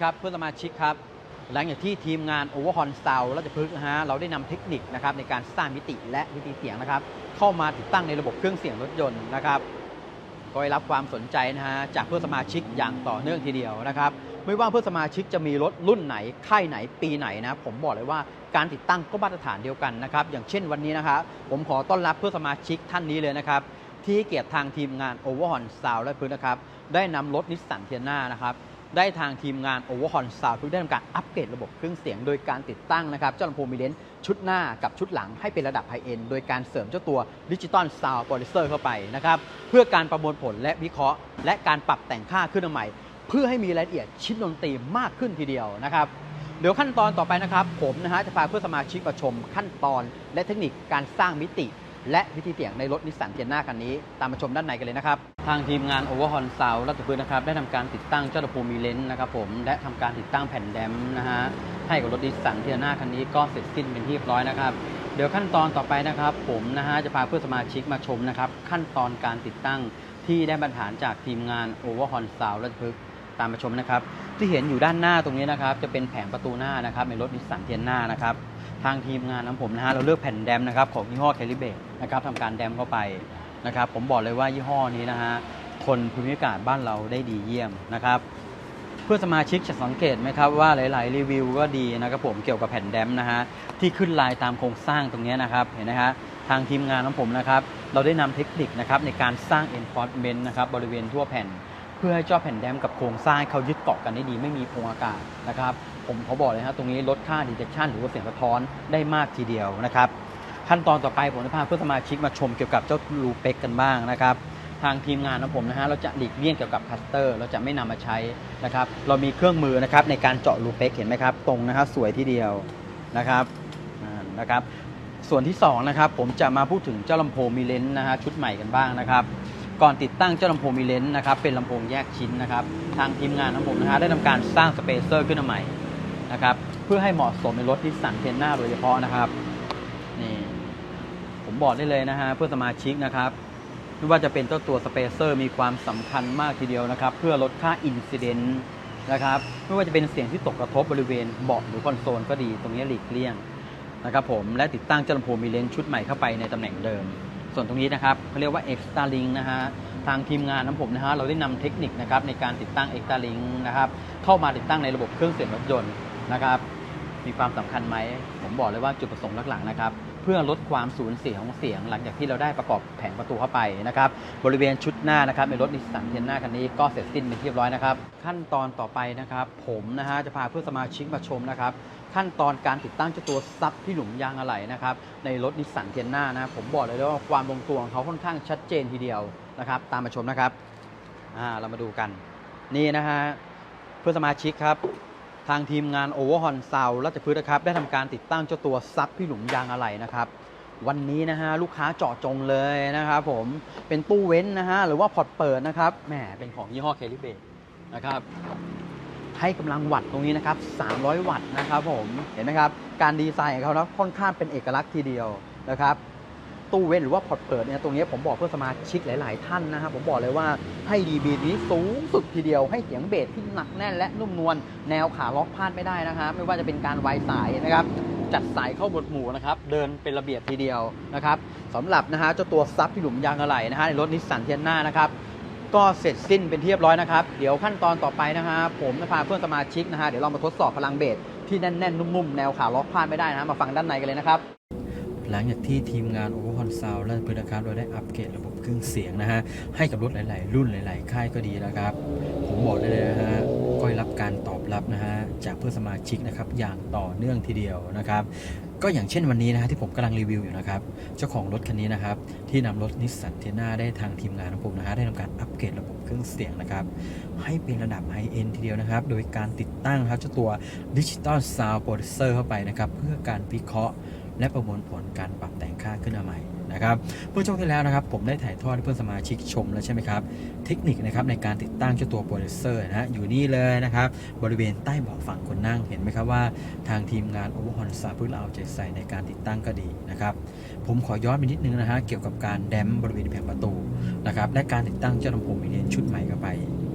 ครับเพื่อนสมาชิกครับ หลังจากที่ทีมงาน Overhaul Sound ราชพฤกนะฮะเราได้นำเทคนิคนะครับในการสร้างมิติและวิธีเสียงนะครับ เข้ามาติดตั้งในระบบเครื่องเสียงรถยนต์นะครับก็ได้รับความสนใจนะฮะจากเพื่อนสมาชิกอย่างต่อเนื่องทีเดียวนะครับไม่ว่าเพื่อนสมาชิกจะมีรถรุ่นไหนค่ายไหนปีไหนนะผมบอกเลยว่าการติดตั้งก็มาตรฐานเดียวกันนะครับอย่างเช่นวันนี้นะครับผมขอต้อนรับเพื่อนสมาชิกท่านนี้เลยนะครับที่เกียรติทางทีมงาน Overhaul Sound และพื้นนะครับได้นำรถนิสสันเทียน่านะครับ ได้ทางทีมงาน Overhaul Sound เพื่อได้ทำการอัปเกรดระบบเครื่องเสียง โดยการติดตั้งนะครับเจ้าลำโพงมีเลนชุดหน้ากับชุดหลังให้เป็นระดับไฮเอ็นโดยการเสริมเจ้าตัวดิจิตอลซาวด์โปรดิวเซอร์เข้าไปนะครับเพื่อการประมวลผลและวิเคราะห์ และการปรับแต่งค่าขึ้นมาใหม่ เพื่อให้มีรายละเอียดชิ้นดนตรีมากขึ้นทีเดียวนะครับเดี๋ยวขั้นตอนต่อไปนะครับ ผมนะฮะจะพาเพื่อนสมาชิกมาชมขั้นตอนและเทคนิคการสร้างมิติ และวิธีเสียงในรถนิสสันเทียนาคันนี้ ตามมาชมด้านในกันเลยนะครับ ทางทีมงาน Overhaul Sound รัตพื้นนะครับได้ทำการติดตั้งเจ้าลำโพงมีเลนส์นะครับผมและทำการติดตั้งแผ่นแดมนะฮะให้กับรถนิสสันเทียนาคันนี้ก็เสร็จสิ้นเป็นที่เรียบร้อยนะครับเดี๋ยวขั้นตอนต่อไปนะครับ ผมนะฮะจะพาเพื่อนสมาชิกมาชมนะครับ ขั้นตอนการติดตั้งที่ได้บรรฐานจากทีมงาน Overhaul Sound รัตพฤกษ์ตามมาชมนะครับ ที่เห็นอยู่ด้านหน้าตรงนี้นะครับ จะเป็นแผงประตูหน้านะครับในรถนิสสันเทียนานะครับทางทีมงานของผมนะฮะเราเลือกแผ่นแดมนะครับของยี่ห้อแคลิเบต นะครับทำการแดมเข้าไปนะครับ ผมบอกเลยว่ายี่ห้อนี้นะฮะทนภูมิอากาศบ้านเราได้ดีเยี่ยมนะครับ เพื่อสมาชิกจะสังเกตไหมครับว่าหลาย ๆ รีวิวก็ดีนะครับผมเกี่ยวกับแผ่นแดมนะฮะที่ขึ้นลายตามโครงสร้างตรงนี้นะครับเห็นไหมฮะทางทีมงานของผมนะครับเราได้นำเทคนิคนะครับในการสร้าง enforcement นะครับบริเวณทั่วแผ่น เพื่อให้เจ้าแผ่นแดมกับโครงสร้างเขายึดเกาะกันได้ดีไม่มีพงอากาศนะครับ ผมเขาบอกเลยครับตรงนี้ลดค่า detection หรือว่าเสียงสะท้อนได้มากทีเดียวนะครับ ขั้นตอนต่อไปผมจะพาเพื่อนสมาชิกมาชมเกี่ยวกับเจ้าลูเป็กกันบ้างนะครับ ทางทีมงานของผมนะฮะเราจะหลีกเลี่ยงเกี่ยวกับคัสเตอร์ เราจะไม่นำมาใช้นะครับ เรามีเครื่องมือนะครับในการเจาะลูเป็กเห็นไหมครับ ตรงนะครับสวยทีเดียวนะครับนะครับส่วนที่สองนะครับผมจะมาพูดถึงเจ้าลำโพงมีเลนส์นะฮะชุดใหม่กันบ้างนะครับ ก่อนติดตั้งเจ้าลำโพงมีเลนส์นะครับเป็นลำโพงแยกชิ้นนะครับ ทางทีมงานของผมนะฮะได้ทำการสร้างสเปเซอร์ขึ้นมาใหม่นะครับเพื่อให้เหมาะสมในรถที่สั่นเทนหน้าโดยเฉพาะนะครับนี่ บอกได้เลยนะฮะเพื่อสมาชิกนะครับไม่ว่าจะเป็นเจ้าตัวสเปเซอร์มีความสำคัญมากทีเดียวนะครับ เพื่อลดค่าอินซิเดนต์นะครับไม่ว่าจะเป็นเสียงที่ตกกระทบบริเวณเบาะหรือคอนโซลก็ดีตรงนี้หลีกเลี่ยงนะครับผมและติดตั้งเจ้าลำโพงมีเลนส์ชุดใหม่เข้าไปในตำแหน่งเดิม ส่วนตรงนี้นะครับเขาเรียกว่า Extra Link นะฮะทางทีมงานของผมนะฮะเราได้นำเทคนิคนะครับในการติดตั้ง Extra Link นะครับเข้ามาติดตั้งในระบบเครื่องเสียงรถยนต์นะครับ มีความสำคัญไหม ผมบอกเลยว่าจุดประสงค์หลักๆนะครับ เพื่อลดความสูญเสียของเสียง หลังจากที่เราได้ประกอบแผงประตูเข้าไปนะครับ บริเวณชุดหน้านะครับในรถนิสสันเทียนหน้าคันนี้ก็เสร็จสิ้นเป็นที่เรียบร้อยนะครับ ขั้นตอนต่อไปนะครับ ผมนะฮะจะพาเพื่อนสมาชิกมาชมนะครับขั้นตอนการติดตั้งเจ้าตัวซับที่หลุมยางอะไหล่นะครับในรถนิสสันเทียนหน้านะผมบอกเลยว่าความลงตัวของเขาค่อนข้างชัดเจนทีเดียวนะครับตามมาชมนะครับอ่าเรามาดูกันนี่นะฮะเพื่อนสมาชิกครับ ทางทีมงาน Overhaul Sound ราชพฤกษ์นะครับได้ทำการติดตั้งเจ้าตัวซับที่หลุมยางอะไหล่นะครับ วันนี้นะฮะลูกค้าเจาะจงเลยนะครับผมเป็นตู้เว้นนะฮะหรือว่าพอร์ตเปิดนะครับแหมเป็นของยี่ห้อเคลิเบตนะครับให้กำลังวัตต์ตรงนี้นะครับ 300 วัตต์นะครับผมเห็นไหมครับ การดีไซน์ของเขานะค่อนข้างเป็นเอกลักษณ์ทีเดียวนะครับ ตู้เว้นหรือว่าพอร์ตเปิดเนี่ยตรงนี้ผมบอกเพื่อสมาชิกหลาย ๆ ท่านนะครับผมบอกเลยว่าให้ดีบีนี้สูงสุดทีเดียวให้เสียงเบสที่หนักแน่นและนุ่มนวลแนวขาล็อกพลาดไม่ได้นะครับไม่ว่าจะเป็นการไวสายนะครับจัดสายเข้าบทหมู่นะครับเดินเป็นระเบียบทีเดียวนะครับสำหรับนะฮะเจ้าตัวซับที่หลุมยางอะไหล่นะฮะในรถนิสสันเทียนหน้านะครับก็เสร็จสิ้นเป็นที่เรียบร้อยนะครับ เดี๋ยวขั้นตอนต่อไปนะฮะผมจะพาเพื่อนสมาชิกนะฮะเดี๋ยวเรามาทดสอบพลังเบสที่แน่นๆ นุ่มๆ แนวขาล็อกพลาดไม่ได้นะฮะมาฟังด้านในกันเลยนะครับ หลังจากที่ทีมงาน Overhaul Sound และพื้นนะครับเราได้อัปเกรดระบบเครื่องเสียงนะฮะ ให้กับรถหลาย ๆ รุ่นหลาย ๆ ค่ายก็ดีนะครับ ผมบอกได้เลยนะฮะก็ได้รับการตอบรับนะฮะ จากเพื่อนสมาชิกนะครับ อย่างต่อเนื่องทีเดียวนะครับก็อย่างเช่นวันนี้นะฮะที่ผมกำลังรีวิวอยู่นะครับ เจ้าของรถคันนี้นะครับ ที่นำรถนิสสันเทน่าได้ทางทีมงานของผมนะฮะได้ทำการอัปเกรดระบบเครื่องเสียงนะครับ ให้เป็นระดับไฮเอ็นทีเดียวนะครับ โดยการติดตั้งครับเจ้าตัวดิจิตอลซาวด์โปรดิวเซอร์เข้าไปนะครับ เพื่อการวิเคราะห์และประมวลผลการปรับแต่งค่าขึ้นมาใหม่นะครับเมื่อช่วงที่แล้วนะครับ ผมได้ถ่ายทอดให้เพื่อนสมาชิกชมแล้วใช่ไหมครับ เทคนิคนะครับในการติดตั้งเจ้าตัวโปรดิวเซอร์นะฮะอยู่นี่เลยนะครับ บริเวณใต้เบาะฝั่งคนนั่งเห็นไหมครับว่า ทางทีมงาน o v e r h o n ซาเพื่อเอาใจใส่ในการติดตั้งก็ดีนะครับ ผมขอย้อนไปนิดนึงนะฮะเกี่ยวกับการแดมบริเวณแผงประตูนะครับและการติดตั้งเจ้าลำโพงมิเนียนชุดใหม่เข้าไป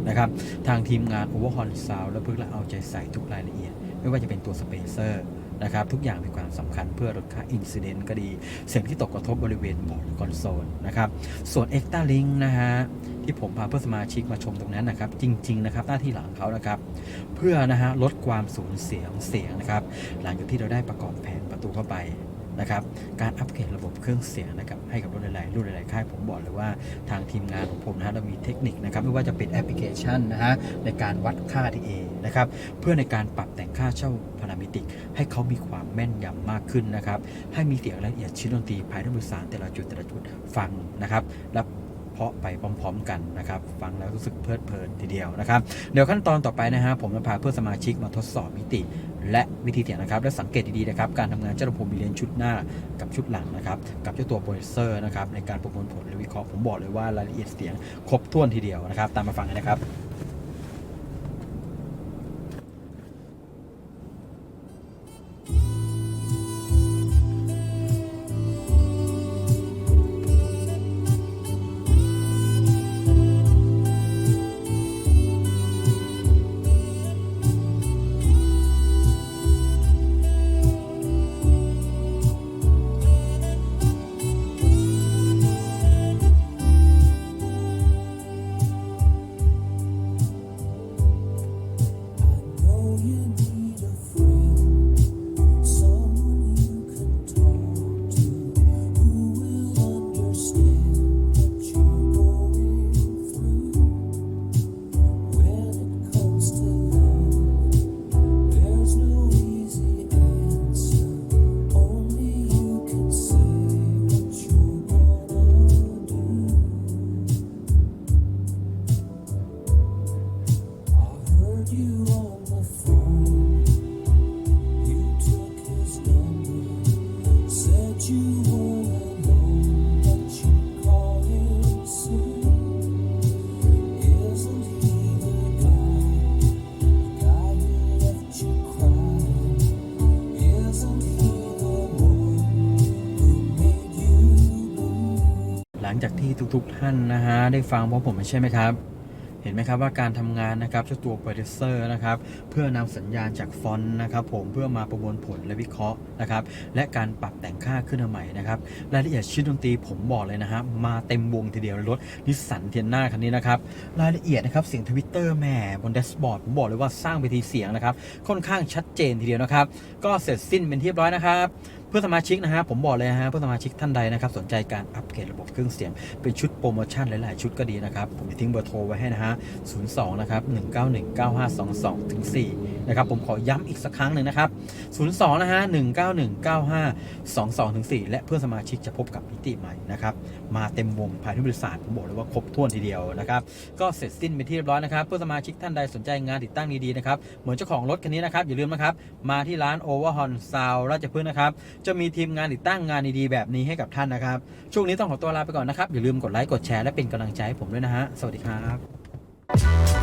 นะครับทางทีมงาน o v e r h o n Sound และเพื่อเอาใจใส่ทุกรายละเอียด ไม่ว่าจะเป็นตัวสเปเซอร์ นะครับทุกอย่างมีความสำคัญเพื่อลดค่าอินซิเดนต์ก็ดีเสียงที่ตกกระทบบริเวณบอร์ดคอนโซลนะครับส่วนเอ็กตาลิงนะฮะที่ผมพาเพื่อนสมาชิกมาชมตรงนั้นนะครับ จริง ๆ นะครับ หน้าที่หลังเขานะครับ เพื่อนะฮะลดความสูญเสียของเสียงนะครับ หลังจากที่เราได้ประกอบแผนประตูเข้าไป นะครับ การอัปเกรดระบบเครื่องเสียงนะครับให้กับรถหลายๆรุ่นหลายๆค่ายผมบอกเลยว่าทางทีมงานของผมนะฮะเรามีเทคนิคนะครับไม่ว่าจะเป็นแอปพลิเคชันนะฮะในการวัดค่า TA นะครับเพื่อในการปรับแต่งค่าเช่าพารามิติก ให้เขามีความแม่นยำมากขึ้นนะครับให้มีเสียงละเอียดชิ้นดนตรีภายในบริษัทแต่ละจุดแต่ละจุดฟังนะครับและเพาะไปพร้อม ๆ กันนะครับ ฟังแล้วรู้สึกเพลิดเพลินทีเดียวนะครับ เดี๋ยวขั้นตอนต่อไปนะฮะผมจะพาเพื่อนสมาชิกมาทดสอบมิติ และวิธีเสียงนะครับ และสังเกตดีๆนะครับ การทำงานเจ้าลำโพงมีเลนชุดหน้ากับชุดหลังนะครับ กับเจ้าตัวโปรดิวเซอร์นะครับในการประมวลผลและวิเคราะห์ผมบอกเลยว่ารายละเอียดเสียงครบถ้วนทีเดียวนะครับ ตามมาฟังกันนะครับ จากที่ทุกๆท่านนะฮะได้ฟังพร้อมผมใช่ไหมครับ เห็นไหมครับว่าการทำงานนะครับเจ้าตัวโปรดิวเซอร์นะครับเพื่อนำสัญญาณจากฟอนต์นะครับผมเพื่อมาประมวลผลและวิเคราะห์นะครับและการปรับแต่งค่าขึ้นมาใหม่นะครับรายละเอียดชิ้นดนตรีผมบอกเลยนะฮะมาเต็มวงทีเดียวรถนิสสันเทียนหน้าคันนี้นะครับรายละเอียดนะครับเสียงทวิตเตอร์แหม่บนแดชบอร์ดผมบอกเลยว่าสร้างไปทีเสียงนะครับค่อนข้างชัดเจนทีเดียวนะครับก็เสร็จสิ้นเป็นที่เรียบร้อยนะครับเพื่อสมาชิกนะฮะผมบอกเลยฮะเพื่อสมาชิกท่านใดนะครับสนใจการอัปเกรดระบบเครื่องเสียง เป็นชุดโปรโมชั่นหลาย ๆ ชุดก็ดีนะครับ ผมจะทิ้งเบอร์โทรไว้ให้นะฮะ02นะครับ191 9522ถึง4 นะครับผมขอย้ำอีกสักครั้งหนึ่งนะครับ 02 นะฮะ 191 9522ถึง4และเพื่อนสมาชิกจะพบกับมิติใหม่นะครับ มาเต็มวงภายในบริษัทผมบอกเลยว่าครบถ้วนทีเดียวนะครับ ก็เสร็จสิ้นเป็นที่เรียบร้อยนะครับ เพื่อนสมาชิกท่านใดสนใจงานติดตั้งดีๆนะครับ เหมือนเจ้าของรถคันนี้นะครับ อย่าลืมนะครับ มาที่ร้าน Overhorn Sound ราชพฤกษ์นะครับ จะมีทีมงานติดตั้งงานดีๆแบบนี้ให้กับท่านนะครับ ช่วงนี้ต้องขอตัวลาไปก่อนนะครับ อย่าลืมกดไลค์ กดแชร์ และเป็นกำลังใจให้ผมด้วยนะฮะ สวัสดีครับ